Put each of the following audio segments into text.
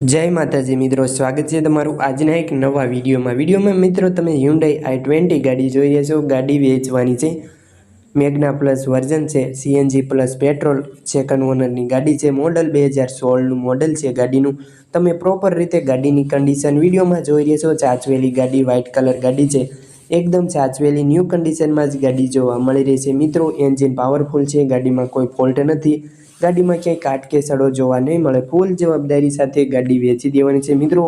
જય માતાજી મિત્રો, સ્વાગત છે તમારું આજના એક નવા વિડીયોમાં. વિડીયોમાં મિત્રો, તમે હ્યુન્ડાઈ આઈ ટ્વેન્ટી ગાડી જોઈ રહ્યા છો. ગાડી વેચવાની છે. મેઘના પ્લસ વર્ઝન છે. સીએનજી પ્લસ પેટ્રોલ સેકન્ડ ઓનરની ગાડી છે. મોડલ બે હજાર સોળનું મોડલ છે ગાડીનું. તમે પ્રોપર રીતે ગાડીની કન્ડિશન વિડીયોમાં જોઈ રહ્યા છો. ચાચવેલી ગાડી વ્હાઇટ કલર ગાડી છે. એકદમ સાચવેલી ન્યૂ કન્ડિશનમાં જ ગાડી જોવા મળી રહી છે. મિત્રો એન્જિન પાવરફુલ છે, ગાડીમાં કોઈ ફોલ્ટ નથી. ગાડીમાં ક્યાંય કાટ કે સડો જોવા નહીં મળે. ફૂલ જવાબદારી સાથે ગાડી વેચી દેવાની છે. મિત્રો,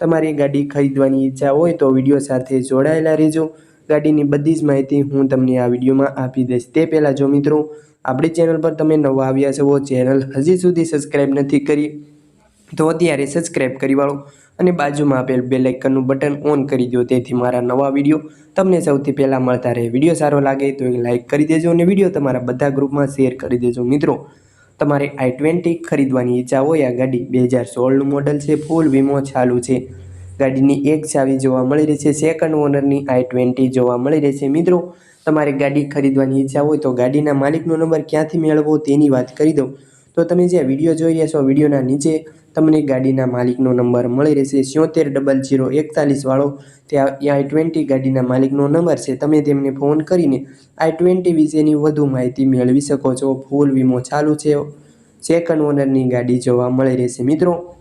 તમારી ગાડી ખરીદવાની ઈચ્છા હોય તો વીડિયો સાથે જોડાયેલા રહેજો. ગાડીની બધી જ માહિતી હું તમને આ વિડીયોમાં આપી દઈશ. તે પહેલાં જો મિત્રો, આપણી ચેનલ પર તમે નવા આવ્યા છો ચેનલ હજી સુધી સબસ્ક્રાઈબ નથી કરી તો અત્યારે સબસ્ક્રાઈબ કરી વાળો અને બાજુમાં આપેલ બે લાઇકનનું બટન ઓન કરી દો તેથી મારા નવા વીડિયો તમને સૌથી પહેલાં મળતા રહે. વીડિયો સારો લાગે તો એક લાઇક કરી દેજો અને વીડિયો તમારા બધા ગ્રુપમાં શેર કરી દેજો. મિત્રો, તમારે આઈ ટ્વેન્ટી ખરીદવાની ઈચ્છા હોય, આ ગાડી બે હજાર સોળનું મોડલ છે ફૂલ વીમો ચાલુ છે. ગાડીની એક ચાવી જોવા મળી રહી છે સેકન્ડ ઓનરની આઈ ટ્વેન્ટી જોવા મળી રહી છે. મિત્રો, તમારે ગાડી ખરીદવાની ઈચ્છા હોય તો ગાડીના માલિકનો નંબર ક્યાંથી મેળવવો તેની વાત કરી દઉં. તો તમે જે વીડિયો જોઈ રહ્યા છો વિડીયોના નીચે તમને ગાડીના માલિકનો નંબર મળી રહેશે. સિત્તેર ડબલ જીરો એકતાલીસવાળો ત્યાં આઈ ટ્વેન્ટી ગાડીના માલિકનો નંબર છે. તમે તેમને ફોન કરીને આઈ ટ્વેન્ટી વિશેની વધુ માહિતી મેળવી શકો છો. ફૂલ વીમો ચાલુ છે. સેકન્ડ ઓનરની ગાડી જોવા મળી રહેશે. મિત્રો,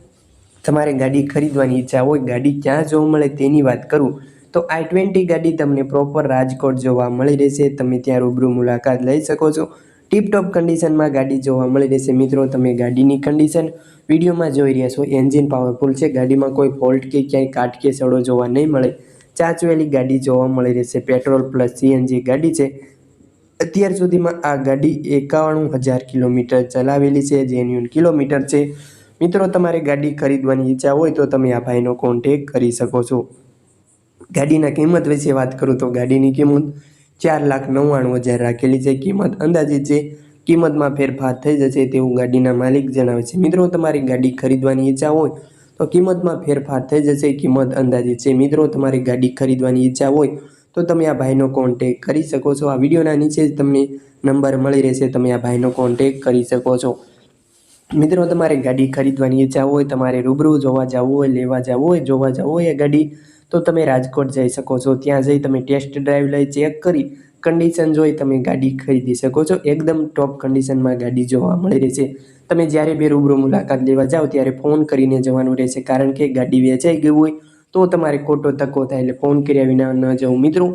તમારે ગાડી ખરીદવાની ઈચ્છા હોય, ગાડી ક્યાં જોવા મળે તેની વાત કરું. તો આઈ ટ્વેન્ટી ગાડી તમને પ્રોપર રાજકોટ જોવા મળી રહેશે. તમે ત્યાં રૂબરૂ મુલાકાત લઈ શકો છો. ટીપટોપ કન્ડિશનમાં ગાડી જોવા મળી રહેશે. મિત્રો, તમે ગાડીની કન્ડિશન વિડીયોમાં જોઈ રહ્યા છો. એન્જિન પાવરફુલ છે. ગાડીમાં કોઈ ફોલ્ટ કે ક્યાંય કાટ કે સડો જોવા નહીં મળે. ચાચવેલી ગાડી જોવા મળી રહેશે. પેટ્રોલ પ્લસ સીએનજી ગાડી છે. અત્યાર સુધીમાં આ ગાડી એકાવન હજાર કિલોમીટર ચલાવેલી છે. જેન્યુન કિલોમીટર છે. મિત્રો, તમારે ગાડી ખરીદવાની ઈચ્છા હોય તો તમે આ ભાઈનો કોન્ટેક કરી શકો છો. ગાડીના કિંમત વિશે વાત કરું તો ગાડીની કિંમત ચાર લાખ નવ્વાણું હજાર રાખેલી છે. કિંમત અંદાજિત છે. કિંમતમાં ફેરફાર થઈ જશે તેવું ગાડીના માલિક જણાવે છે. મિત્રો, તમારી ગાડી ખરીદવાની ઈચ્છા હોય તો કિંમતમાં ફેરફાર થઈ જશે. કિંમત અંદાજિત છે. મિત્રો, તમારી ગાડી ખરીદવાની ઈચ્છા હોય તો તમે આ ભાઈનો કોન્ટેક કરી શકો છો. આ વિડીયોના નીચે જ તમને નંબર મળી રહેશે. તમે આ ભાઈનો કોન્ટેક કરી શકો છો. મિત્રો, તમારે ગાડી ખરીદવાની ઈચ્છા હોય, તમારે રૂબરૂ જોવા જવું હોય, લેવા જવું હોય, જોવા જવું હોય એ ગાડી તો તમે રાજકોટ જઈ શકો છો. ત્યાં જઈ તમે ટેસ્ટ ડ્રાઈવ લઈ ચેક કરી કન્ડિશન જોઈ તમે ગાડી ખરીદી શકો છો. એકદમ ટોપ કન્ડિશનમાં ગાડી જોવા મળી રહેશે. તમે જ્યારે બે રૂબરૂ મુલાકાત લેવા જાઓ, ત્યારે ફોન કરીને જવાનું રહેશે. કારણ કે ગાડી વેચાઈ ગઈ હોય, તો તમારે ખોટો તકો થાય એટલે ફોન કર્યા વિના ન જવું મિત્રો,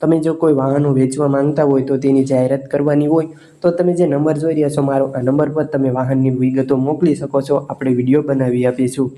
તમે જો કોઈ વાહનો વેચવા માંગતા હોય, તો તેની જાહેરાત કરવાની હોય, તો તમે જે નંબર જોઈ રહ્યા છો, મારો આ નંબર પર તમે વાહનની વિગતો મોકલી શકો છો. આપણે વીડિયો બનાવી આપીશું.